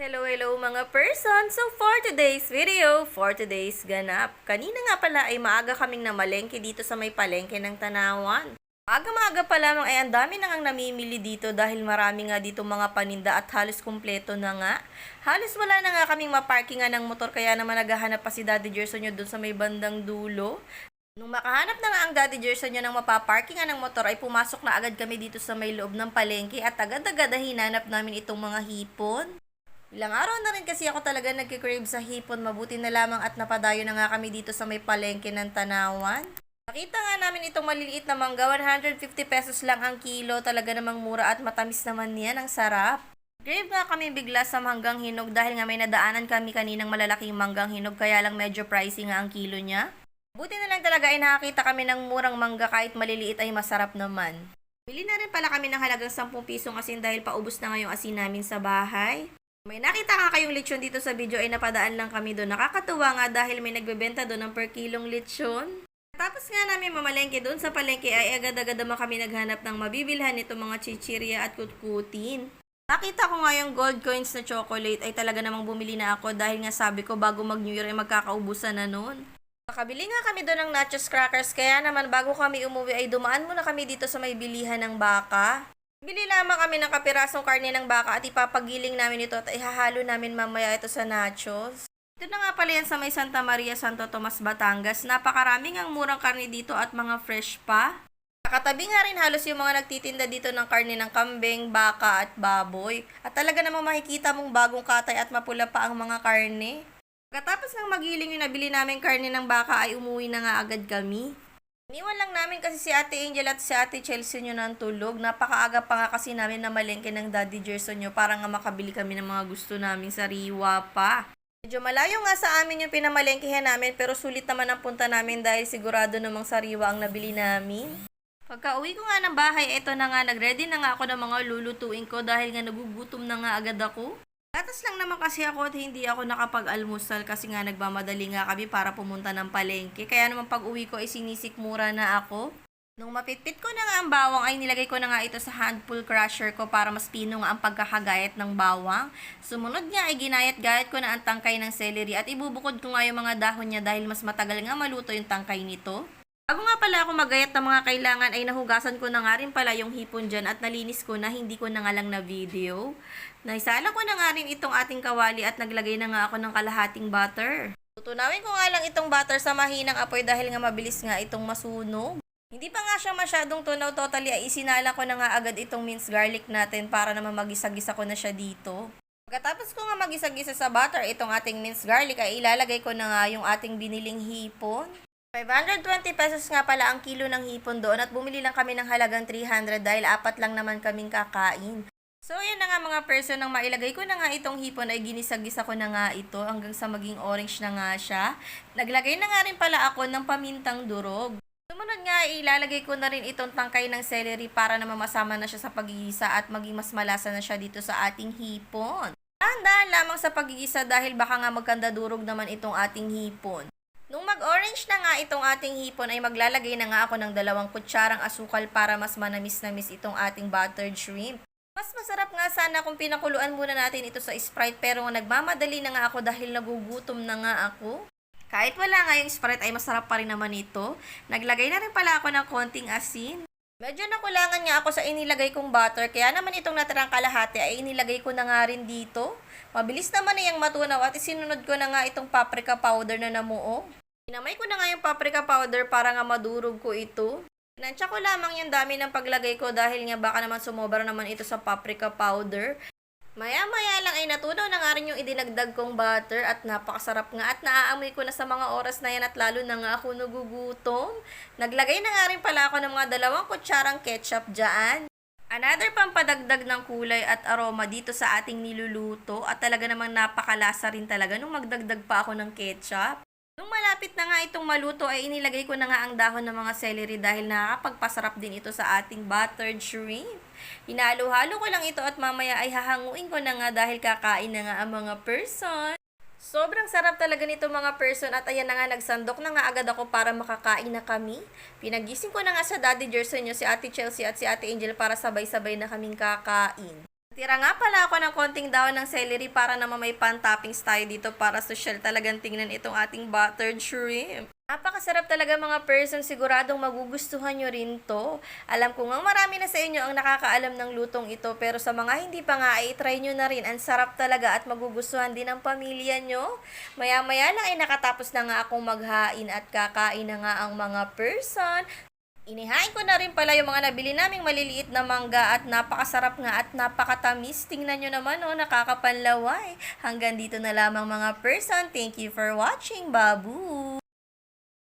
Hello, hello mga person! So for today's video, for today's ganap, kanina nga pala ay maaga kaming namalengke dito sa may palengke ng Tanawan. Maaga-maaga pa lamang ay ang dami nang ang namimili dito dahil marami nga dito mga paninda at halos kumpleto na nga. Halos wala na nga kaming maparkingan ng motor kaya naman naghahanap pa si Daddy Gerson nyo dun sa may bandang dulo. Nung makahanap na nga ang Daddy Gerson nyo ng mapaparkingan ng motor ay pumasok na agad kami dito sa may loob ng palengke at agad-agad na hinanap namin itong mga hipon. Ilang araw na rin kasi ako talaga nagkikrave sa hipon. Mabuti na lamang at napadayo na nga kami dito sa may palengke ng Tanawan. Nakita nga namin itong maliliit na mangga, 150 pesos lang ang kilo. Talaga namang mura at matamis naman yan. Ang sarap. Crave nga kami bigla sa manggang hinog dahil nga may nadaanan kami kaninang malalaking manggang hinog kaya lang medyo pricey nga ang kilo niya. Buti na lang talaga ay nakakita kami ng murang mangga kahit maliliit ay masarap naman. Bili na rin pala kami ng halagang 10 pisong asin dahil paubos na nga yung asin namin sa bahay. May nakita nga kayong lechon dito sa video ay napadaan lang kami doon. Nakakatuwa nga dahil may nagbebenta doon ng per kilong lechon. Tapos nga namin mamalengke doon sa palengke ay agad-agad naman kami naghanap ng mabibilhan nito mga chichirya at kutkutin. Nakita ko nga yung gold coins na chocolate ay talaga namang bumili na ako dahil nga sabi ko bago mag New Year ay magkakaubusan na noon. Nakabili nga kami doon ng nachos crackers kaya naman bago kami umuwi ay dumaan muna kami dito sa may bilihan ng baka. Bili lamang kami ng kapirasong karne ng baka at ipapagiling namin ito at ihahalo namin mamaya ito sa nachos. Ito na nga pala yan sa may Santa Maria, Santo Tomas, Batangas. Napakaraming ang murang karne dito at mga fresh pa. Nakatabi nga rin halos yung mga nagtitinda dito ng karne ng kambing, baka at baboy. At talaga namang makikita mong bagong katay at mapula pa ang mga karne. Pagkatapos ng magiling yung nabili namin karne ng baka ay umuwi na nga agad kami. Iniwan lang namin kasi si Ate Angel at si Ate Chelsea nyo ng tulog. Napakaaga pa nga kasi namin na malengke ng Daddy Gerson nyo para nga makabili kami ng mga gusto namin sa Riwa pa. Medyo malayo nga sa amin yung pinamalengkehan namin pero sulit naman ang punta namin dahil sigurado namang sariwa ang nabili namin. Pagka uwi ko nga ng bahay, eto na nga, nagready na nga ako ng mga lulutuin ko dahil nga nagugutom na nga agad ako. Gatas lang naman kasi ako at hindi ako nakapag-almusal kasi nga nagmamadali nga kami para pumunta ng palengke. Kaya naman pag uwi ko ay sinisikmura na ako. Nung mapitpit ko na nga ang bawang ay nilagay ko na nga ito sa handful crusher ko para mas pino nga ang pagkakagayat ng bawang. Sumunod nga ay ginayat-gayat ko na ang tangkay ng celery at ibubukod ko nga yung mga dahon niya dahil mas matagal nga maluto yung tangkay nito. Bago nga pala ako magayat ng mga kailangan ay nahugasan ko na nga rin pala yung hipon dyan at nalinis ko na hindi ko na nga lang na video. Naisala ko na nga rin itong ating kawali at naglagay na nga ako ng kalahating butter. Tutunawin ko nga lang itong butter sa mahinang apoy dahil nga mabilis nga itong masunog. Hindi pa nga siya masyadong tunaw totally ay isinala ko na nga agad itong minced garlic natin para naman magisa-gisa ko na siya dito. Pagkatapos ko nga magisa-gisa sa butter itong ating minced garlic ay ilalagay ko na nga yung ating biniling hipon. 520 pesos nga pala ang kilo ng hipon doon at bumili lang kami ng halagang 300 dahil apat lang naman kaming kakain. So, yan na nga mga person nang mailagay ko na nga itong hipon ay ginisagisa ko na nga ito hanggang sa maging orange na nga siya. Naglagay na nga rin pala ako ng pamintang durog. Sumunod nga, ilalagay ko na rin itong tangkay ng celery para naman masama na siya sa pagigisa at maging mas malasa na siya dito sa ating hipon. Dahan-dahan lamang sa pagigisa dahil baka nga magkanda durog naman itong ating hipon. Nung mag-orange na nga itong ating hipon ay maglalagay na nga ako ng dalawang kutsarang asukal para mas manamis-namis itong ating buttered shrimp. Mas masarap nga sana kung pinakuluan muna natin ito sa Sprite pero nagmamadali na nga ako dahil nagugutom na nga ako. Kahit wala nga yung Sprite ay masarap pa rin naman ito. Naglagay na rin pala ako ng konting asin. Medyo nakulangan nga ako sa inilagay kong butter kaya naman itong natirang kalahati ay inilagay ko na nga rin dito. Mabilis naman niyang matunaw at isinunod ko na nga itong paprika powder na namuo. Inamay ko na nga yung paprika powder para nga madurog ko ito. Tinansya ko lamang yung dami ng paglagay ko dahil nga baka naman sumobra naman ito sa paprika powder. Maya-maya lang ay natunaw na nga rin yung idinagdag kong butter at napakasarap nga at naaamoy ko na sa mga oras na yan at lalo na nga ako nagugutom. Naglagay na nga rin pala ako ng mga dalawang kutsarang ketchup dyan. Another pampadagdag ng kulay at aroma dito sa ating niluluto at talaga namang napakalasa rin talaga nung magdagdag pa ako ng ketchup. Nung malapit na nga itong maluto ay inilagay ko na nga ang dahon ng mga celery dahil nakakapagpasarap din ito sa ating buttered shrimp. Hinalo-halo ko lang ito at mamaya ay hahanguin ko na nga dahil kakain na nga ang mga person. Sobrang sarap talaga nito mga person at ayan na nga nagsandok na nga agad ako para makakain na kami. Pinagising ko na nga sa Daddy Gerson nyo si Ate Chelsea at si Ate Angel para sabay-sabay na kaming kakain. Tira nga pala ako ng konting daon ng celery para naman may pan-toppings tayo dito para social talagang tingnan itong ating buttered shrimp. Napakasarap talaga mga person, siguradong magugustuhan nyo rin to. Alam ko nga marami na sa inyo ang nakakaalam ng lutong ito, pero sa mga hindi pa nga ay try nyo na rin. Ang sarap talaga at magugustuhan din ng pamilya nyo. Maya-maya lang ay nakatapos na nga akong maghain at kakain na nga ang mga person. Inihain ko na rin pala yung mga nabili naming maliliit na mangga at napakasarap nga at napakatamis. Tingnan nyo naman oh, nakakapanlaway. Hanggang dito na lamang mga person. Thank you for watching. Babu!